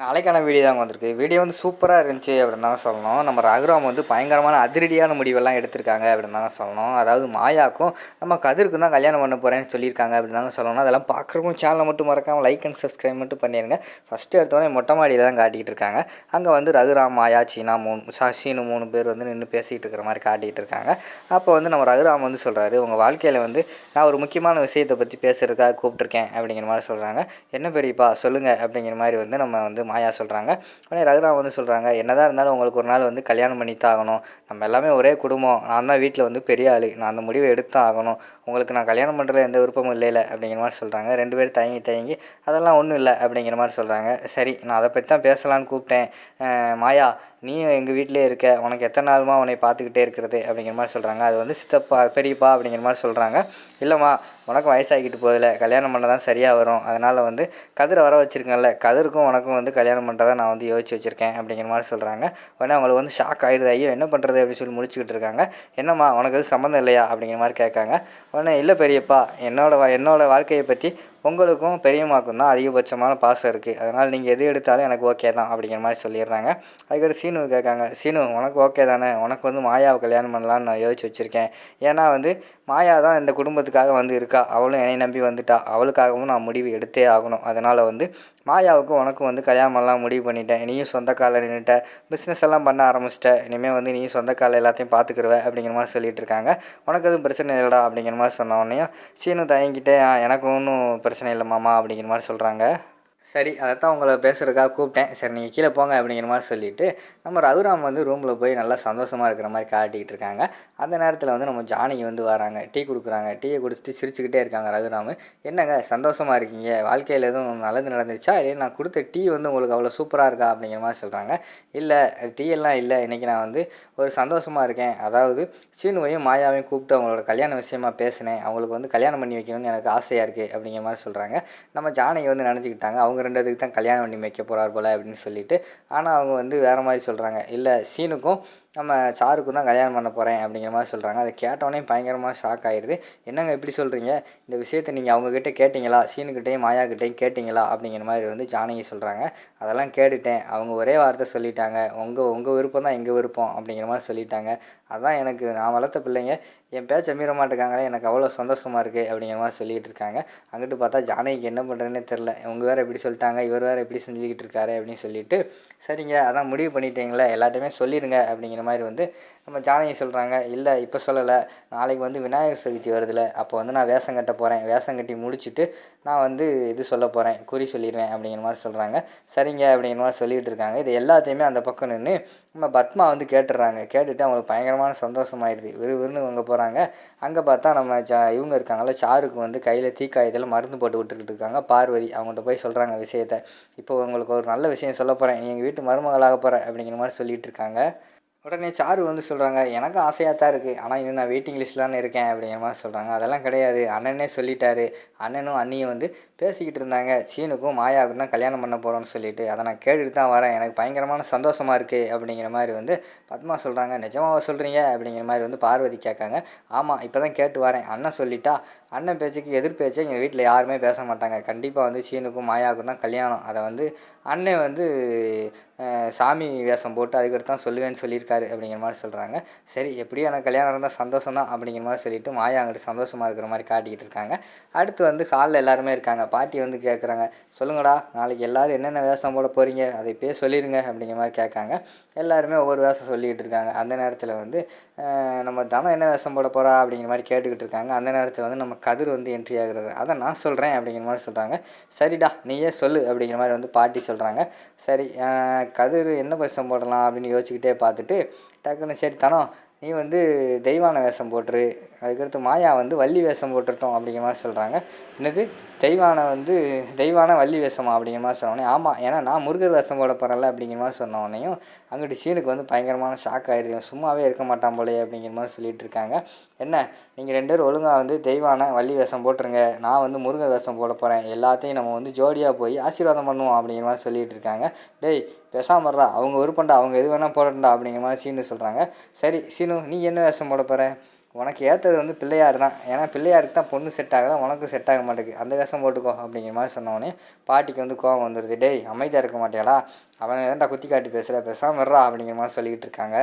நாளைக்கான வீடியோ தான் வந்திருக்கு. வீடியோ வந்து சூப்பராக இருந்துச்சு அப்படின்னு தான் சொல்லணும். நம்ம ரகுராம் வந்து பயங்கரமான அதிரடியான முடிவெல்லாம் எடுத்திருக்காங்க அப்படின்னு தான் சொல்லணும். அதாவது மாயாக்கும் நம்ம கதிருக்கும் தான் கல்யாணம் பண்ண போகிறேன்னு சொல்லியிருக்காங்க அப்படின்னு தாங்க சொல்லணும். அதெல்லாம் பார்க்குறக்கும் சேனலை மட்டும் மறக்காமல் லைக் அண்ட் சப்ஸ்கிரைப் மட்டும் பண்ணிடுங்க ஃபஸ்ட்டு எடுத்தோடனே மொட்டை மாடியில் தான் காட்டிகிட்டு இருக்காங்க. அங்கே வந்து ரகுராம் மாயா சீனா மூணு சா சீனு மூணு பேர் வந்து நின்று பேசிகிட்டு இருக்கிற மாதிரி காட்டிகிட்டு இருக்காங்க. அப்போ வந்து நம்ம ரகுராம் வந்து சொல்கிறாரு உங்கள் வாழ்க்கையில் வந்து நான் ஒரு முக்கியமான விஷயத்தை பற்றி பேசுகிறதுக்காக கூப்பிட்ருக்கேன் அப்படிங்கிற மாதிரி சொல்கிறாங்க என்ன பெரியப்பா? சொல்லுங்கள் அப்படிங்கிற மாதிரி வந்து நம்ம வந்து மாயா சொல்கிறாங்க உடனே ரகுராம் வந்து சொல்கிறாங்க என்னதான் இருந்தாலும் உங்களுக்கு ஒரு நாள் வந்து கல்யாணம் பண்ணி தான் ஆகணும். நம்ம எல்லாமே ஒரே குடும்பம். நான் தான் வீட்டில் வந்து பெரிய ஆள். நான் அந்த முடிவை எடுத்தான் ஆகணும். உங்களுக்கு நான் கல்யாணம் பண்ணுறதுல எந்த விருப்பமும் இல்லைல அப்படிங்கிற மாதிரி சொல்கிறாங்க ரெண்டு பேரும் தயங்கி தயங்கி அதெல்லாம் ஒன்றும் இல்லை அப்படிங்கிற மாதிரி சொல்கிறாங்க சரி நான் அதை பற்றி தான் பேசலான்னு கூப்பிட்டேன் மாயா நீ எங்கள் வீட்டிலே இருக்க உனக்கு எத்தனை நாளுமா உன்னை பார்த்துக்கிட்டே இருக்கிறது அப்படிங்கிற மாதிரி சொல்கிறாங்க அது வந்து சித்தப்பா பெரியப்பா அப்படிங்கிற மாதிரி சொல்கிறாங்க இல்லைம்மா உனக்கும் வயசாகிக்கிட்டு போதில்ல கல்யாணம் பண்ண தான் சரியாக வரும். அதனால் வந்து கதிரை வர வச்சுருக்கேன்ல கதிருக்கும் உனக்கும் வந்து கல்யாணம் பண்ணுறதை நான் வந்து யோசிச்சு வச்சுருக்கேன் அப்படிங்கிற மாதிரி சொல்கிறாங்க உடனே அவங்களுக்கு வந்து ஷாக் ஆகிடுது ஐயோ என்ன பண்ணுறது அப்படின்னு சொல்லி முடிச்சுக்கிட்டு இருக்காங்க. என்னம்மா உனக்கு எதுவும் சம்மந்தம் இல்லையா அப்படிங்கிற மாதிரி கேட்காங்க. உடனே இல்லை பெரியப்பா என்னோட வா- என்னோட வாழ்க்கையை பற்றி உங்களுக்கும் பெரியம்மாக்கும் தான் அதிகபட்சமான பாசம் இருக்குது அதனால் நீங்கள் எது எடுத்தாலும் எனக்கு ஓகே தான் அப்படிங்கிற மாதிரி சொல்லிடுறாங்க. அதுக்கடுத்து சீனு கேட்காங்க சீனு உனக்கு ஓகே தானே? உனக்கு வந்து மாயாவை கல்யாணம் பண்ணலான்னு நான் யோசிச்சு வச்சுருக்கேன். ஏன்னா வந்து மாயா தான் இந்த குடும்பத்துக்காக வந்து இருக்கா? அவளும் என்னை நம்பி வந்துட்டா. அவளுக்காகவும் நான் முடிவு எடுத்தே ஆகணும். அதனால் வந்து மாயாவுக்கும் உனக்கும் வந்து கல்யாணம்லாம் முடிவு பண்ணிட்டேன். நீயும் சொந்த காலில் நின்றுட்ட பிஸ்னஸ் எல்லாம் பண்ண ஆரம்பிச்சிட்ட. இனிமேல் வந்து நீயும் சொந்த காலில் எல்லாத்தையும் பார்த்துக்கிருவ அப்படிங்கிற மாதிரி சொல்லிட்டு இருக்காங்க. உனக்கு எதுவும் பிரச்சனை இல்லைடா அப்படிங்கிற மாதிரி சொன்ன உடனே சீனு தயங்கிட்டே எனக்கும் எனக்கு ஒன்றும் பிரச்சனை இல்லை மாமா அப்படிங்கிற மாதிரி சொல்கிறாங்க சரி அதைத்தான் உங்களை பேசுகிறதுக்காக கூப்பிட்டேன். சரி நீங்கள் கீழே போங்க அப்படிங்கிற மாதிரி சொல்லிவிட்டு நம்ம ரகுராம் வந்து ரூமில் போய் நல்லா சந்தோஷமாக இருக்கிற மாதிரி காட்டிக்கிட்டு இருக்காங்க. அந்த நேரத்தில் வந்து நம்ம ஜானகி வந்து வராங்க. டீ கொடுக்குறாங்க. டீயை குடிச்சிட்டு சிரிச்சுக்கிட்டே இருக்காங்க ரகுராம். என்னங்க சந்தோஷமாக இருக்கீங்க? வாழ்க்கையில் எதுவும் நல்லது நடந்துச்சா இல்லை நான் கொடுத்த டீ வந்து உங்களுக்கு அவ்வளோ சூப்பராக இருக்கா? அப்படிங்கிற மாதிரி சொல்கிறாங்க இல்லை டீ எல்லாம் இல்லை. இன்றைக்கி நான் வந்து ஒரு சந்தோஷமாக இருக்கேன். அதாவது சீனுவையும் மாயாவையும் கூப்பிட்டு அவங்களோட கல்யாண விஷயமா பேசினேன். அவங்களுக்கு வந்து கல்யாணம் பண்ணி வைக்கணும்னு எனக்கு ஆசையாக இருக்குது அப்படிங்கிற மாதிரி சொல்கிறாங்க நம்ம ஜானகி வந்து நினச்சிக்கிட்டாங்க. அவங்க ரெண்டு பேருக்கு தான் கல்யாணம் பண்ணி வைக்க போகிறார் போல் அப்படின்னு சொல்லிட்டு ஆனால் அவங்க வந்து வேறு மாதிரி சொல்கிறாங்க இல்லை சீனுக்கும் நம்ம சாருக்கும் தான் கல்யாணம் பண்ண போகிறேன் அப்படிங்கிற மாதிரி சொல்கிறாங்க அதை கேட்டோடனே பயங்கரமாக ஷாக் ஆயிடுது என்னங்க எப்படி சொல்கிறீங்க இந்த விஷயத்தை நீங்கள் அவங்கக்கிட்ட கேட்டிங்களா? சீனுக்கிட்டையும் மாயாக்கிட்டேயும் கேட்டிங்களா? அப்படிங்கிற மாதிரி வந்து ஜானகி சொல்கிறாங்க அதெல்லாம் கேட்டுட்டேன். அவங்க ஒரே வார்த்தை சொல்லிட்டாங்க. உங்கள் உங்கள் விருப்பம் தான் எங்கள் விருப்பம் அப்படிங்கிற மாதிரி சொல்லிட்டாங்க. அதான் எனக்கு நான் வளர்த்த பிள்ளைங்க. என் பேச்சை மீற மாட்டேங்காங்களே எனக்கு அவ்வளோ சந்தோஷமாக இருக்குது அப்படிங்கிற மாதிரி சொல்லிகிட்டு இருக்காங்க. அங்கிட்டு பார்த்தா ஜானகிக்கு என்ன பண்ணுறதுனே தெரில இவங்க வேறு இப்படி சொல்லிட்டாங்க இவர் வேறு இப்படி செஞ்சுக்கிட்டு இருக்காரு அப்படின்னு சொல்லிட்டு சரிங்க அதான் முடிவு பண்ணிட்டீங்களே எல்லாட்டையுமே சொல்லிடுங்க அப்படிங்கிற மாதிரி வந்து நம்ம ஜானகி சொல்கிறாங்க இல்லை இப்போ சொல்லலை. நாளைக்கு வந்து விநாயகர் சதுர்த்தி வருதுல அப்போ வந்து நான் வேஷம் கட்ட போகிறேன் வேஷம் கட்டி முடிச்சுட்டு நான் வந்து இது சொல்ல போகிறேன் குறி சொல்லிடுவேன் அப்படிங்கிற மாதிரி சொல்கிறாங்க சரிங்க அப்படிங்கிற மாதிரி சொல்லிகிட்டு இருக்காங்க. இது எல்லாத்தையுமே அந்த பக்கம் நின்று நம்ம பத்மா வந்து கேட்டுடுறாங்க. கேட்டுட்டு அவங்களுக்கு பயங்கரமான சந்தோஷமாயிடுது விறு விறுன்னு அங்கே போகிறாங்க அங்கே பார்த்தா நம்ம சா இவங்க இருக்காங்கல்ல சாருக்கு வந்து கையில் தீக்காயத்தில் மருந்து போட்டு விட்டுக்கிட்டு இருக்காங்க பார்வதி அவங்கள்ட்ட போய் சொல்கிறாங்க விஷயத்த. இப்போ உங்களுக்கு ஒரு நல்ல விஷயம் சொல்ல போகிறேன் நீ எங்கள் வீட்டு மருமகளாக போகிற அப்படிங்கிற மாதிரி சொல்லிகிட்டு இருக்காங்க உடனே சாரு வந்து சொல்கிறாங்க எனக்கும் ஆசையாக தான் இருக்குது ஆனால் இன்னும் நான் வெயிட்டிங் லிஸ்ட்டில் தானே இருக்கேன் அப்படிங்கிற மாதிரி சொல்கிறாங்க அதெல்லாம் கிடையாது. அண்ணனே சொல்லிட்டாரு. அண்ணனும் அண்ணியும் வந்து பேசிக்கிட்டு இருந்தாங்க. சீனுக்கும் மாயாவுக்கும் தான் கல்யாணம் பண்ண போகிறோன்னு சொல்லிட்டு அதை நான் கேட்டுட்டு தான் வரேன். எனக்கு பயங்கரமான சந்தோஷமாக இருக்குது அப்படிங்கிற மாதிரி வந்து பத்மா சொல்கிறாங்க நிஜமாக சொல்கிறீங்க அப்படிங்கிற மாதிரி வந்து பார்வதி கேட்காங்க. ஆமாம் இப்போ தான் கேட்டு வரேன். அண்ணன் சொல்லிட்டா அண்ணன் பேச்சுக்கு எதிர் பேச்சு எங்கள் வீட்டில் யாருமே பேச மாட்டாங்க. கண்டிப்பாக வந்து சீனுக்கும் மாயாவுக்கும் தான் கல்யாணம். அதை வந்து அண்ணன் வந்து சாமி வேஷம் போட்டு அதுக்கடுத்து தான் சொல்லுவேன்னு சொல்லியிருக்காரு அப்படிங்கிற மாதிரி சொல்கிறாங்க சரி எப்படியும் எனக்கு கல்யாணம் இருந்தால் சந்தோஷம் தான் அப்படிங்கிற மாதிரி சொல்லிட்டு மாயா அங்கிட்டு சந்தோஷமாக இருக்கிற மாதிரி காட்டிக்கிட்டு இருக்காங்க. அடுத்து வந்து ஹாலில் எல்லாருமே இருக்காங்க. பாட்டி வந்து கேட்குறாங்க சொல்லுங்கடா நாளைக்கு எல்லாரும் என்னென்ன வேஷம் போட போகிறீங்க அதை இப்போயே சொல்லிடுங்க அப்படிங்கிற மாதிரி கேட்காங்க. எல்லாருமே ஒவ்வொரு வேஷம் சொல்லிக்கிட்டு இருக்காங்க. அந்த நேரத்தில் வந்து நம்ம தனம் என்ன வேஷம் போட போகிறா அப்படிங்கிற மாதிரி கேட்டுக்கிட்டு இருக்காங்க. அந்த நேரத்தில் வந்து நம்ம கதிர் வந்து என்ட்ரி ஆகுறாரு. அதை நான் சொல்கிறேன் அப்படிங்கிற மாதிரி சொல்கிறாங்க சரிடா நீயே சொல்லு அப்படிங்கிற மாதிரி வந்து பாட்டி சொல்கிறாங்க சரி கதிர் என்ன வேஷம் போடலாம் அப்படின்னு யோசிச்சுக்கிட்டே பார்த்துட்டு டக்குன்னு சரி தானோ நீ வந்து தெய்வான வேஷம் போட்டுரு. அதுக்கடுத்து மாயா வந்து வள்ளி வேஷம் போட்டுட்டோம் அப்படிங்கிற மாதிரி சொல்கிறாங்க என்னது? தெய்வான வந்து தெய்வான வள்ளி வேஷமா அப்படிங்கிற மாதிரி சொன்னோடனே ஆமாம் ஏன்னா நான் முருகர் வேஷம் போட போகிறேன்ல அப்படிங்கிற மாதிரி சொன்னோடனையும் அங்கிட்டு சீனுக்கு வந்து பயங்கரமான ஷாக் ஆயிடுது. சும்மாவே இருக்க மாட்டான் போலே அப்படிங்கிற மாதிரி சொல்லிட்டு இருக்காங்க. என்ன? நீங்கள் ரெண்டு பேரும் ஒழுங்காக வந்து தெய்வான வள்ளி வேஷம் போட்டுருங்க. நான் வந்து முருகர் வேஷம் போட போகிறேன் எல்லாத்தையும் நம்ம வந்து ஜோடியாக போய் ஆசீர்வாதம் பண்ணுவோம் அப்படிங்கிற மாதிரி சொல்லிட்டு இருக்காங்க. டேய் பேசாமறா அவங்க விருப்பம்டா அவங்க எது வேணால் போடட்டா அப்படிங்கிற மாதிரி சீனு சொல்கிறாங்க சரி சீனு நீ என்ன வேஷம் போட போகிற உனக்கு ஏற்றது வந்து பிள்ளையார் தான். ஏன்னா பிள்ளையாருக்கு தான் பொண்ணு செட் ஆகலாம் உனக்கு செட் ஆக மாட்டேங்குது. அந்த வேஷம் போட்டுக்கோ அப்படிங்கிற மாதிரி சொன்னோடனே பாட்டிக்கு வந்து கோவம் வந்துடுது டேய் அமைதியாக இருக்க மாட்டேடா அவன் ஏன்டா குத்தி காட்டி பேசுகிற பேசாமல் வர்றா அப்படிங்கிற மாதிரி சொல்லிக்கிட்டு இருக்காங்க.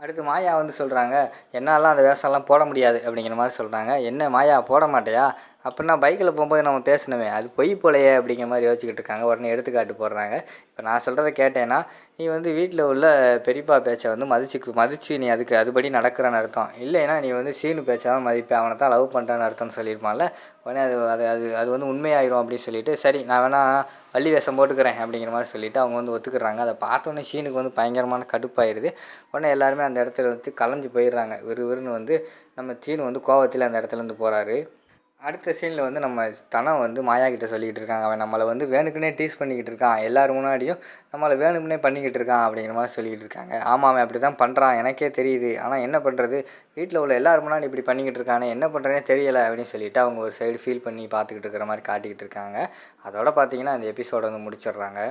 அடுத்து மாயா வந்து சொல்கிறாங்க என்னாலாம் அந்த வேஷம்லாம் போட முடியாது அப்படிங்கிற மாதிரி சொல்கிறாங்க என்ன மாயா போட மாட்டேயா? அப்படின்னா பைக்கில் போகும்போது நம்ம பேசணுமே. அது பொய் போலையே அப்படிங்கிற மாதிரி யோசிச்சுக்கிட்டு இருக்காங்க. உடனே எடுத்துக்காட்டு போடுறாங்க. இப்போ நான் சொல்கிறத கேட்டேன்னா நீ வந்து வீட்டில் உள்ள பெரியப்பா பேச்சை வந்து மதிச்சு மதித்து நீ அதுக்கு அதுபடி நடக்கிறன்னு அர்த்தம். இல்லைன்னா நீ வந்து சீனு பேச்சை தான் மதிப்பேன். அவனை தான் லவ் பண்ணுறேன்னு அர்த்தம்னு சொல்லியிருப்பான்ல. உடனே அது அது அது அது வந்து உண்மையாயிரும் அப்படின்னு சொல்லிட்டு சரி நான் வேணால் வள்ளி வேஷம் போட்டுக்கிறேன் அப்படிங்கிற மாதிரி சொல்லிவிட்டு அவங்க வந்து ஒத்துக்கிறாங்க. அதை பார்த்தோன்னே சீனுக்கு வந்து பயங்கரமான கடுப்பாயிருது. உடனே எல்லாருமே அந்த இடத்துல வந்து கலைஞ்சு போயிடுறாங்க. விறுவிறுன்னு வந்து நம்ம சீனு வந்து கோவத்தில் அந்த இடத்துலேருந்து போகிறாரு அடுத்த சீனில் வந்து நம்ம தனம் வந்து மாயா கிட்ட சொல்லிக்கிட்டு இருக்காங்க. அவன் நம்மளை வந்து வேணுக்குனே டீஸ் பண்ணிக்கிட்டு இருக்கான். எல்லாரும் முன்னாடியும் நம்மளை வேணுக்குனே பண்ணிக்கிட்டு இருக்கான் அப்படிங்கிற மாதிரி சொல்லிக்கிட்டு இருக்காங்க. ஆமாம் அவன் அப்படி தான் பண்ணுறான் எனக்கே தெரியுது. ஆனால் என்ன பண்ணுறது வீட்டில் உள்ள எல்லாரும் முன்னாடி இப்படி பண்ணிக்கிட்டு இருக்கானே. என்ன பண்ணுறேனே தெரியலை அப்படின்னு சொல்லிட்டு அவங்க ஒரு சைடு ஃபீல் பண்ணி பார்த்துக்கிட்டு இருக்கிற மாதிரி காட்டிக்கிட்டு இருக்காங்க. அதோட பார்த்தீங்கன்னா அந்த எபிசோட வந்து முடிச்சிடுறாங்க.